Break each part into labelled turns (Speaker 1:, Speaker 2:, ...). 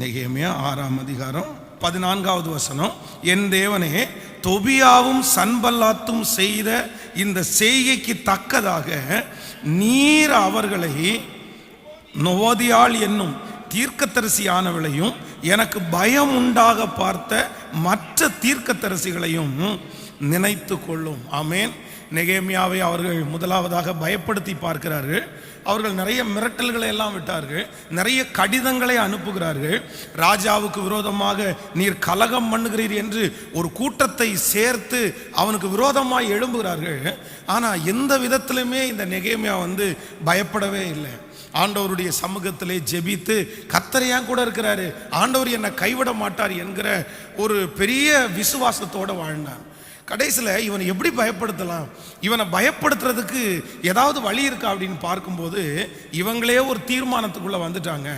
Speaker 1: நெகேமியா ஆறாம் அதிகாரம் பதினான்காவது வசனம் என் தேவனே தொபியாவும் சன்பல்லாத்தும் செய்த இந்த செய்கைக்கு தக்கதாக நீர் அவர்களை நோதியாள் என்னும் தீர்க்கத்தரசியானவளையும் எனக்கு பயம் உண்டாக பார்த்த மற்ற தீர்க்கத்தரசிகளையும் நினைத்து கொள்ளும் ஆமேன். நெகேமியாவை அவர்கள் முதலாவதாக பயப்படுத்தி பார்க்கிறார்கள். அவர்கள் நிறைய மிரட்டல்களை எல்லாம் விட்டார்கள். நிறைய கடிதங்களை அனுப்புகிறார்கள். ராஜாவுக்கு விரோதமாக நீர் கலகம் பண்ணுகிறீர் என்று ஒரு கூட்டத்தை சேர்த்து அவனுக்கு விரோதமாக எழும்புகிறார்கள். ஆனால் எந்த விதத்திலுமே இந்த நெகேமியா வந்து பயப்படவே இல்லை. ஆண்டவருடைய சமூகத்திலே ஜெபித்து கத்தரையாக கூட இருக்கிறாரு. ஆண்டவர் என்னை கைவிட மாட்டார் என்கிற ஒரு பெரிய விசுவாசத்தோட வாழ்ந்தான் கடைசியில் இவனை எப்படி பயப்படுத்தலாம்? இவனை பயப்படுத்துறதுக்கு ஏதாவது வழி இருக்கா அப்படின்னு பார்க்கும்போது இவங்களே ஒரு தீர்மானத்துக்குள்ளே வந்துட்டாங்க.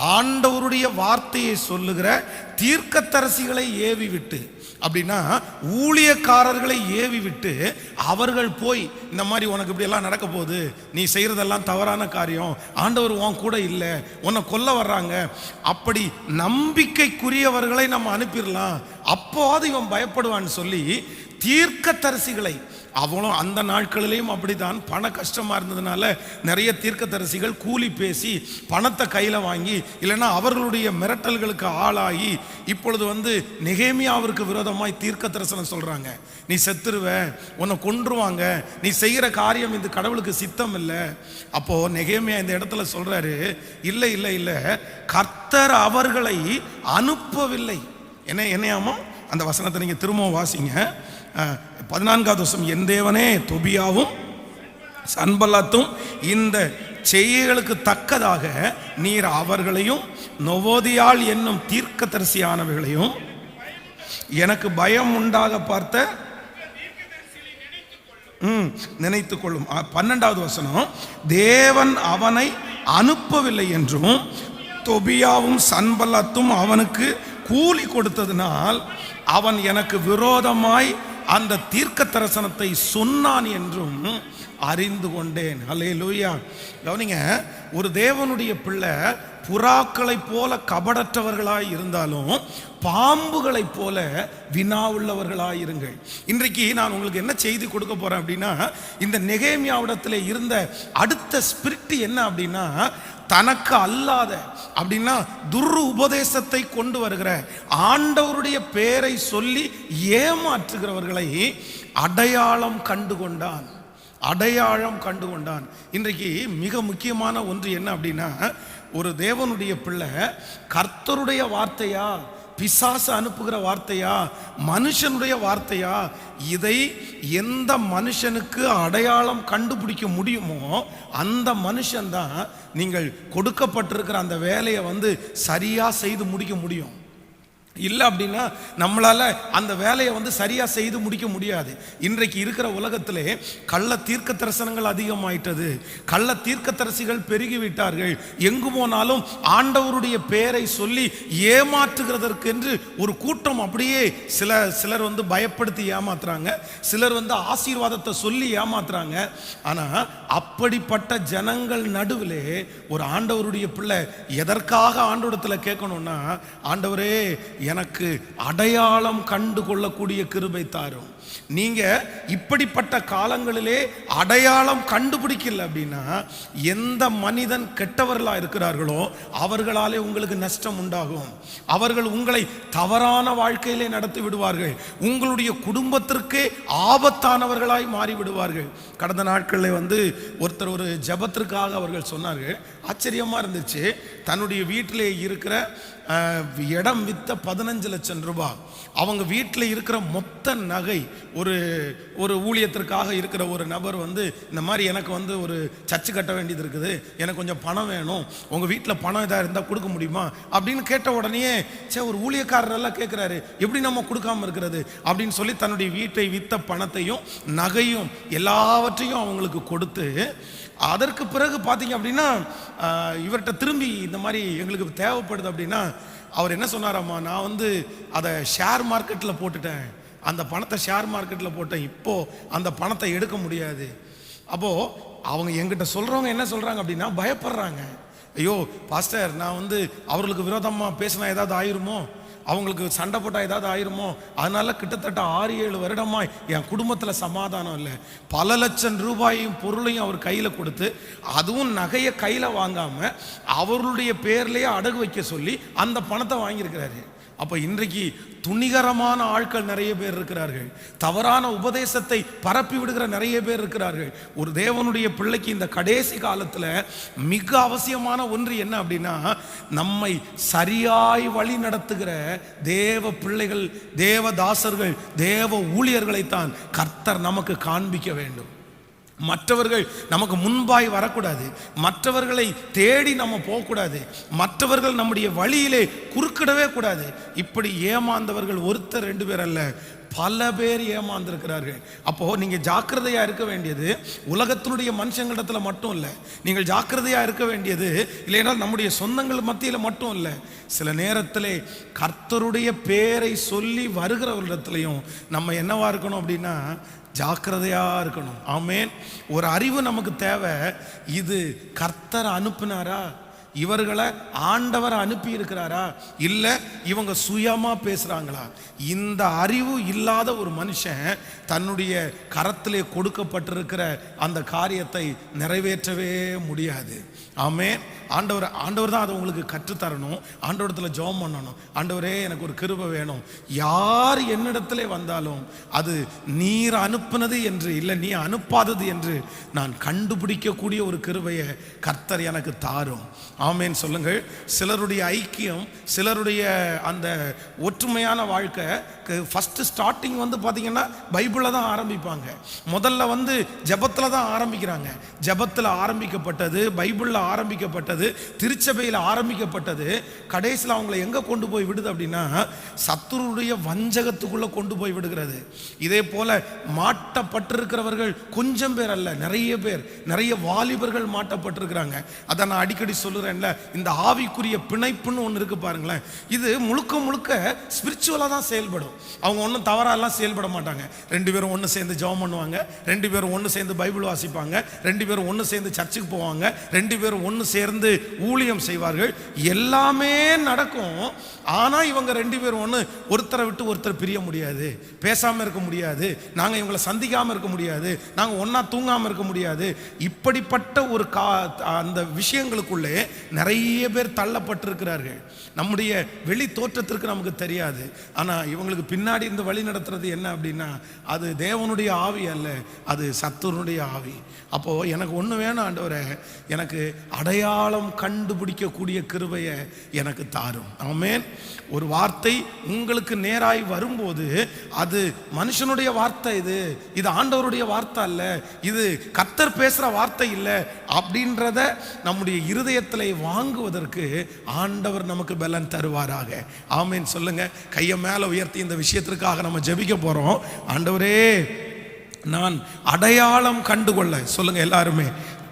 Speaker 1: ஆண்டவருடைய வார்த்தையை சொல்லுகிற தீர்க்கத்தரசிகளை ஏவி விட்டு அப்படின்னா ஊழியக்காரர்களை ஏவி விட்டு அவர்கள் போய் இந்த மாதிரி உனக்கு இப்படியெல்லாம் நடக்க போகுது நீ செய்கிறதெல்லாம் தவறான காரியம் ஆண்டவர் உன் கூட இல்லை உன்னை கொல்ல வர்றாங்க அப்படி நம்பிக்கைக்குரியவர்களை நம்ம அனுப்பிடலாம். அப்போது இவன் பயப்படுவான்னு சொல்லி தீர்க்கத்தரசிகளை அவளும் அந்த நாட்களிலேயும் அப்படித்தான். பண கஷ்டமாக இருந்ததுனால நிறைய தீர்க்கதரிசிகள் கூலி பேசி பணத்தை கையில் வாங்கி இல்லைன்னா அவர்களுடைய மிரட்டல்களுக்கு ஆளாகி இப்பொழுது வந்து நெகேமியாவிற்கு விரோதமாய் தீர்க்க தரிசனம் சொல்கிறாங்க நீ செத்துருவ உன்னை கொன்றுவாங்க நீ செய்கிற காரியம் இது கடவுளுக்கு சித்தம் இல்லை. அப்போது நெகேமியா இந்த இடத்துல சொல்கிறாரு இல்லை இல்லை இல்லை கர்த்தர் அவர்களை அனுப்பவில்லை. என்ன என்னையாமோ அந்த வசனத்தை நீங்கள் திரும்பவும் வாசிங்க. பதினான்காவது வருஷம் என் தேவனே தொபியாவும் சன்பல்லாத்தும் இந்த செய்கைகளுக்கு தக்கதாக நீர் அவர்களையும் நொவோதியால் என்னும் தீர்க்கதரிசியானவைகளையும் எனக்கு பயம் உண்டாக பார்த்த நினைத்து கொள்ளும். பன்னெண்டாவது வசனம் தேவன் அவனை அனுப்பவில்லை என்றும் தொபியாவும் சன்பலத்தும் அவனுக்கு கூலி கொடுத்ததினால் அவன் எனக்கு விரோதமாய் அந்த தீர்க்க தரிசனத்தை சொன்னான் என்றும் அறிந்து கொண்டேன். ஹலே லூயா கவனிங்க ஒரு தேவனுடைய பிள்ளை புறாக்களைப் போல கபடற்றவர்களாய் இருந்தாலும் பாம்புகளைப் போல வினா உள்ளவர்களாய் இருங்கள். இன்றைக்கு நான் உங்களுக்கு என்ன செய்தி கொடுக்க போறேன் அப்படின்னா இந்த நெகேமியாவிடத்தில் இருந்த அடுத்த ஸ்பிரிட் என்ன அப்படின்னா தனக்கு அல்லாத அப்படின்னா துர் உபதேசத்தை கொண்டு வருகிற ஆண்டவருடைய பேரை சொல்லி ஏமாற்றுகிறவர்களை அடையாளம் கண்டு கொண்டான் அடையாளம் கண்டு கொண்டான் இன்றைக்கு மிக முக்கியமான ஒன்று என்ன அப்படின்னா ஒரு தேவனுடைய பிள்ளை கர்த்தருடைய வார்த்தையா பிசாசு அனுப்புகிற வார்த்தையா? மனுஷனுடைய வார்த்தையா? இதை எந்த மனுஷனுக்கு அடையாளம் கண்டுபிடிக்க முடியுமோ அந்த மனுஷன்தான் நீங்கள் கொடுக்கப்பட்டிருக்கிற அந்த வேலையை வந்து சரியாக செய்து முடிக்க முடியும். இல்லை அப்படின்னா நம்மளால அந்த வேலையை வந்து சரியா செய்து முடிக்க முடியாது. இன்றைக்கு இருக்கிற உலகத்திலே கள்ள தீர்க்க தரிசனங்கள் அதிகமாயிட்டது. கள்ள தீர்க்க தரிசிகள் பெருகி விட்டார்கள் எங்கு போனாலும் ஆண்டவருடைய பெயரை சொல்லி ஏமாற்றுகிறதற்கென்று ஒரு கூட்டம் அப்படியே சில சிலர் வந்து பயப்படுத்தி ஏமாத்துறாங்க. சிலர் வந்து ஆசீர்வாதத்தை சொல்லி ஏமாத்துறாங்க. ஆனா அப்படிப்பட்ட ஜனங்கள் நடுவிலே ஒரு ஆண்டவருடைய பிள்ளை எதற்காக ஆண்டவரத்தில் கேட்கணும்னா ஆண்டவரே எனக்கு அடையாளம் கண்டு கொள்ளக்கூடிய கிருபை தாரும். நீங்க இப்படிப்பட்ட காலங்களிலே அடையாளம் கண்டுபிடிக்கல அப்படின்னா எந்த மனிதன் கெட்டவர்களா இருக்கிறார்களோ அவர்களாலே உங்களுக்கு நஷ்டம் உண்டாகும். அவர்கள் உங்களை தவறான வாழ்க்கையிலே நடத்தி விடுவார்கள். உங்களுடைய குடும்பத்திற்கே ஆபத்தானவர்களாய் மாறி விடுவார்கள் கடந்த நாட்களில் வந்து ஒருத்தர் ஒரு ஜெபத்திற்காக அவர்கள் சொன்னார்கள். ஆச்சரியமா இருந்துச்சு. தன்னுடைய வீட்டிலே இருக்கிற இடம் வித்த பதினஞ்சு லட்சம் ரூபாய். அவங்க வீட்டில் இருக்கிற மொத்த நகை ஒரு ஒரு ஊழியத்திற்காக இருக்கிற ஒரு நபர் வந்து இந்த மாதிரி எனக்கு வந்து ஒரு சர்ச்சு கட்ட வேண்டியது இருக்குது எனக்கு கொஞ்சம் பணம் வேணும் உங்கள் வீட்டில் பணம் இதாக இருந்தால் கொடுக்க முடியுமா? அப்படின்னு கேட்ட உடனே சே ஒரு ஊழியக்காரரெல்லாம் கேட்குறாரு எப்படி நம்ம கொடுக்காம இருக்கிறது? அப்படின்னு சொல்லி தன்னுடைய வீட்டை வித்த பணத்தையும் நகையும் எல்லாவற்றையும் அவங்களுக்கு கொடுத்து அதற்கு பிறகு பார்த்தீங்க அப்படின்னா இவர்கிட்ட திரும்பி இந்த மாதிரி எங்களுக்கு தேவைப்படுது அப்படின்னா அவர் என்ன சொன்னாராம்மா நான் வந்து அதை ஷேர் மார்க்கெட்டில் போட்டுட்டேன். அந்த பணத்தை ஷேர் மார்க்கெட்டில் போட்டேன். இப்போது அந்த பணத்தை எடுக்க முடியாது. அப்போது அவங்க எங்கிட்ட சொல்கிறவங்க என்ன சொல்கிறாங்க அப்படின்னா பயப்படுறாங்க. ஐயோ பாஸ்டர் நான் வந்து அவர்களுக்கு விரோதமாக பேசினா ஏதாவது ஆயிருமோ? அவங்களுக்கு சண்டை போட்டால் ஏதாவது ஆயிருமோ? அதனால கிட்டத்தட்ட ஆறு ஏழு வருடமாய் என் குடும்பத்தில் சமாதானம் இல்லை. பல லட்சம் ரூபாயும் பொருளையும் அவர் கையில் கொடுத்து அதுவும் நகையை கையில் வாங்காமல் அவருடைய பேர்லேயே அடகு வைக்க சொல்லி அந்த பணத்தை வாங்கியிருக்கிறாரு. அப்போ இன்றைக்கு துணிகரமான ஆட்கள் நிறைய பேர் இருக்கிறார்கள். தவறான உபதேசத்தை பரப்பி விடுகிற நிறைய பேர் இருக்கிறார்கள். ஒரு தேவனுடைய பிள்ளைக்கு இந்த கடைசி காலத்தில் மிக அவசியமான ஒன்று என்ன அப்படின்னா நம்மை சரியாய் வழி நடத்துகிற தேவ பிள்ளைகள் தேவ தாசர்கள் தேவ ஊழியர்களைத்தான் கர்த்தர் நமக்கு காண்பிக்க வேண்டும். மற்றவர்கள் நமக்கு முன்பாய் வரக்கூடாது. மற்றவர்களை தேடி நம்ம போகக்கூடாது. மற்றவர்கள் நம்முடைய வழியிலே குறுக்கிடவே கூடாது. இப்படி ஏமாந்தவர்கள் ஒருத்தர் ரெண்டு பேர் அல்ல. பல பேர் ஏமாந்திருக்கிறார்கள். அப்போ நீங்க ஜாக்கிரதையா இருக்க வேண்டியது உலகத்தினுடைய மனுஷங்களிடத்துல மட்டும் இல்லை. நீங்கள் ஜாக்கிரதையா இருக்க வேண்டியது இல்லைன்னா நம்முடைய சொந்தங்கள் மத்தியில் மட்டும் இல்லை. சில நேரத்தில் கர்த்தருடைய பேரை சொல்லி வருகிறவர்களிடத்துலையும் நம்ம என்னவா இருக்கணும் அப்படின்னா ஜாக்கிரதையா இருக்கணும். ஆமேன். ஒரு அறிவு நமக்கு தேவை. இது கர்த்தர் அனுப்புனாரா? இவர்களை ஆண்டவர் அனுப்பி இருக்கிறாரா இல்லை இவங்க சுயமா பேசுறாங்களா? இந்த அறிவு இல்லாத ஒரு மனுஷன் தன்னுடைய கரத்திலே கொடுக்கப்பட்டிருக்கிற அந்த காரியத்தை நிறைவேற்றவே முடியாது. ஆமே ஆண்டவர் ஆண்டவர் தான் அதை உங்களுக்கு கற்றுத்தரணும். ஆண்டவரத்தில் ஜெபம் பண்ணணும். ஆண்டவரே எனக்கு ஒரு கிருபை வேணும். யார் என்னிடத்துல வந்தாலும் அது நீர் அனுப்புனது என்று இல்லை நீ அனுப்பாதது என்று நான் கண்டுபிடிக்கக்கூடிய ஒரு கிருபையை கர்த்தர் எனக்கு தாரும். ஆமேன்னு சொல்லுங்கள். சிலருடைய ஐக்கியம் சிலருடைய அந்த ஒற்றுமையான வாழ்க்கை ஃபஸ்ட்டு ஸ்டார்டிங் வந்து பார்த்திங்கன்னா பைபிளில் தான் ஆரம்பிப்பாங்க. முதல்ல வந்து ஜெபத்தில் தான் ஆரம்பிக்கிறாங்க. ஜெபத்தில் ஆரம்பிக்கப்பட்டது பைபிளில் ஆரம்பிக்கப்பட்டது திருச்சபையில் ஆரம்பிக்கப்பட்டது. கடைசியில் அவங்கள எங்கே கொண்டு போய் விடுது அப்படின்னா சத்துருடைய வஞ்சகத்துக்குள்ளே கொண்டு போய் விடுகிறது. இதே போல் மாட்டப்பட்டிருக்கிறவர்கள் கொஞ்சம் பேர் அல்ல நிறைய பேர் நிறைய வாலிபர்கள் மாட்டப்பட்டிருக்கிறாங்க. அதை நான் அடிக்கடி சொல்கிறேன்ல இந்த ஆவிக்குரிய பிணைப்புன்னு ஒன்று இருக்குது பாருங்களேன். இது முழுக்க முழுக்க ஸ்பிரிச்சுவலாக தான் செயல்படும். அவங்க ஒன்றும் தவறாலாம் செயல்பட மாட்டாங்க. ரெண்டு பேரும் ஒன்று சேர்ந்து ஜெபம் பண்ணுவாங்க ரெண்டு பேரும் ஒன்று சேர்ந்து பைபிள் வாசிப்பாங்க ரெண்டு பேரும் ஒன்று சேர்ந்து சர்ச்சுக்கு போவாங்க ரெண்டு பேரும் ஒன்று சேர்ந்து ஊழியம் செய்வார்கள். எல்லாமே நடக்கும். ஆனால் இவங்க ரெண்டு பேரும் ஒன்று ஒருத்தரை விட்டு ஒருத்தர் பிரிய முடியாது. பேசாமல் இருக்க முடியாது. நாங்கள் இவங்களை சந்திக்காமல் இருக்க முடியாது. நாங்கள் ஒன்றா தூங்காமல் இருக்க முடியாது. இப்படிப்பட்ட ஒரு கா அந்த விஷயங்களுக்குள்ளே நிறைய பேர் தள்ளப்பட்டிருக்கிறார்கள். நம்முடைய வெளி தோற்றத்திற்கு நமக்கு தெரியாது. ஆனால் இவங்களுக்கு பின்னாடி இருந்து வழி நடத்துறது என்ன அப்படின்னா அது தேவனுடைய ஆவி அல்ல அது சத்துருடைய ஆவி. அப்போ எனக்கு ஒன்று வேணும் ஆண்டவரை எனக்கு அடையாளம் கண்டுபிடிக்கக்கூடிய கிருபையை எனக்கு தாரும். ஆமேன். ஒரு வார்த்தை உங்களுக்கு நேராய் வரும்போது அது மனுஷனுடைய வார்த்தை இது இது ஆண்டவருடைய வார்த்தை அல்ல இது கத்தர் பேசுற வார்த்தை இல்லை அப்படின்றத நம்முடைய இருதயத்தில் வாங்குவதற்கு ஆண்டவர் நமக்கு பலன் தருவாராக. ஆமீன். சொல்லுங்க. கையை மேலே உயர்த்தி இந்த விஷயத்திற்காக நம்ம ஜெபிக்க போறோம். ஆண்டவரே நான் அடையாளம் கண்டுகொள்ள. சொல்லுங்க எல்லாருமே.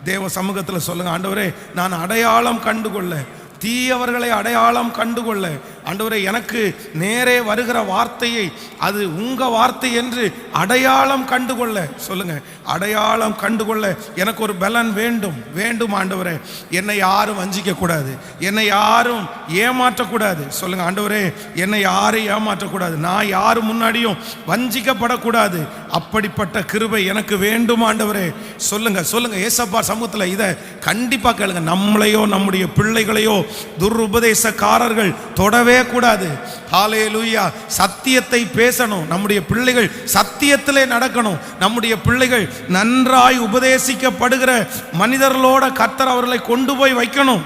Speaker 1: தேவ சமூகத்தில் சொல்லுங்க ஆண்டவரே நான் அடையாளம் கண்டுகொள்ள. தீயவர்களை அடையாளம் கண்டுகொள்ள. ஆண்டவரே எனக்கு நேரே வருகிற வார்த்தையை அது உங்கள் வார்த்தை என்று அடையாளம் கண்டுகொள்ள. சொல்லுங்கள் அடையாளம் கண்டுகொள்ள எனக்கு ஒரு பலன் வேண்டும். வேண்டும் ஆண்டவரே. என்னை யாரும் வஞ்சிக்கக்கூடாது. என்னை யாரும் ஏமாற்றக்கூடாது. சொல்லுங்கள் ஆண்டவரே என்னை யாரும் ஏமாற்றக்கூடாது. நான் யார் முன்னாடியும் வஞ்சிக்கப்படக்கூடாது. அப்படிப்பட்ட கிருபை எனக்கு வேண்டும் ஆண்டவரே. சொல்லுங்கள் சொல்லுங்கள் ஏசப்பா சமூகத்தில் இதை கண்டிப்பாக கேளுங்க. நம்மளையோ நம்முடைய பிள்ளைகளையோ துருபதேசக்காரர்கள் தொடவே கூடாது ஹாலே லூயா சத்தியத்தை பேசணும். நம்முடைய பிள்ளைகள் சத்தியத்திலே நடக்கணும். நம்முடைய பிள்ளைகள் நன்றாய் உபதேசிக்கப்படுகிற மனிதர்களோட கத்தர் அவர்களை கொண்டு போய் வைக்கணும்.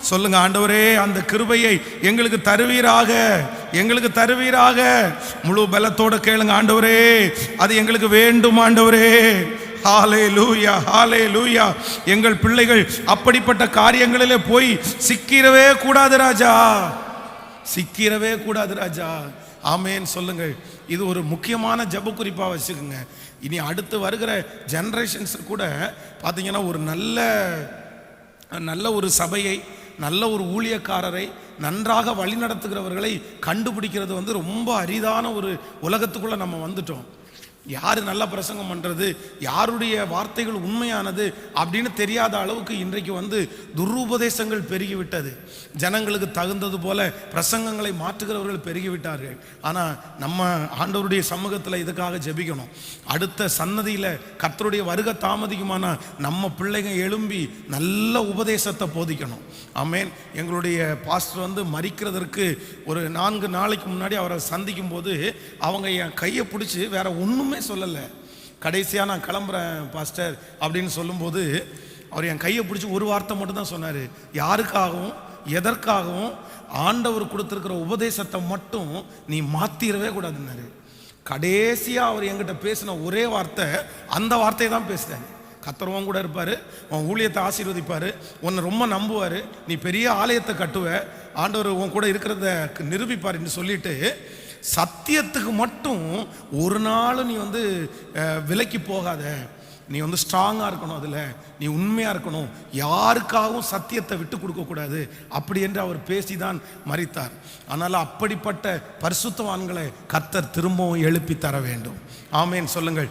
Speaker 1: சொல்லுங்க ஆண்டவரே அந்த கிருபையை எங்களுக்கு தருவீராக. எங்களுக்கு தருவீராக. முழு பலத்தோட கேளுங்க ஆண்டவரே. அது எங்களுக்கு வேண்டும் ஆண்டவரே. ஹாலே லூயா ஹாலே லூயா எங்கள் பிள்ளைகள் அப்படிப்பட்ட காரியங்களிலே போய் சிக்கிறவே கூடாது ராஜா. சிக்கிறவே கூடாது ராஜா. ஆமேன்னு சொல்லுங்கள். இது ஒரு முக்கியமான ஜப குறிப்பாக வச்சுக்கோங்க. இனி அடுத்து வருகிற ஜென்ரேஷன்ஸ் கூட பார்த்தீங்கன்னா ஒரு நல்ல நல்ல ஒரு சபையை நல்ல ஒரு ஊழியக்காரரை நன்றாக வழிநடத்துகிறவர்களை கண்டுபிடிக்கிறது வந்து ரொம்ப அரிதான ஒரு உலகத்துக்குள்ளே நம்ம வந்துட்டோம். யார் நல்ல பிரசங்கம் பண்ணுறது யாருடைய வார்த்தைகள் உண்மையானது? அப்படின்னு தெரியாத அளவுக்கு இன்றைக்கு வந்து துருபதேசங்கள் பெருகிவிட்டது. ஜனங்களுக்கு தகுந்தது போல பிரசங்கங்களை மாற்றுகிறவர்கள் பெருகிவிட்டார்கள். ஆனால் நம்ம ஆண்டவருடைய சமூகத்தில் இதுக்காக ஜெபிக்கணும். அடுத்த சன்னதியில் கர்த்தருடைய வருக தாமதிக்குமானால் நம்ம பிள்ளைங்க எழும்பி நல்ல உபதேசத்தை போதிக்கணும். ஆமேன். எங்களுடைய பாஸ்டர் வந்து மறிக்கிறதற்கு ஒரு நான்கு நாளைக்கு முன்னாடி அவரை சந்திக்கும் போது அவங்க என் கையை பிடிச்சி வேற ஒன்றுமே சொல்லலை. கடைசியாக நான் கிளம்புறேன் பாஸ்டர் அப்படின்னு சொல்லும்போது அவர் என் கையை பிடிச்சி ஒரு வார்த்தை மட்டும் தான் சொன்னார். யாருக்காகவும் எதற்காகவும் ஆண்டவர் கொடுத்துருக்கிற உபதேசத்தை மட்டும் நீ மாத்திரவே கூடாதுன்னாரு. கடைசியாக அவர் என்கிட்ட பேசின ஒரே வார்த்தை அந்த வார்த்தையை தான் பேசுகிறாரு கத்தரவன் கூட இருப்பார் உன் ஊழியத்தை ஆசீர்வதிப்பார் உன்னை ரொம்ப நம்புவார் நீ பெரிய ஆலயத்தை கட்டுவ ஆண்டவர் உன் கூட இருக்கிறத நிரூபிப்பாருன்னு சொல்லிட்டு சத்தியத்துக்கு மட்டும் ஒரு நாளும் நீ வந்து விலைக்கு போகாத. நீ வந்து ஸ்ட்ராங்காக இருக்கணும் அதில். நீ உண்மையாக இருக்கணும். யாருக்காகவும் சத்தியத்தை விட்டு கொடுக்கக்கூடாது அப்படி என்று அவர் பேசி தான் மறித்தார். அதனால் அப்படிப்பட்ட பரிசுத்தவான்களை கத்தர் திரும்பவும் எழுப்பி தர வேண்டும். ஆமேன். சொல்லுங்கள்.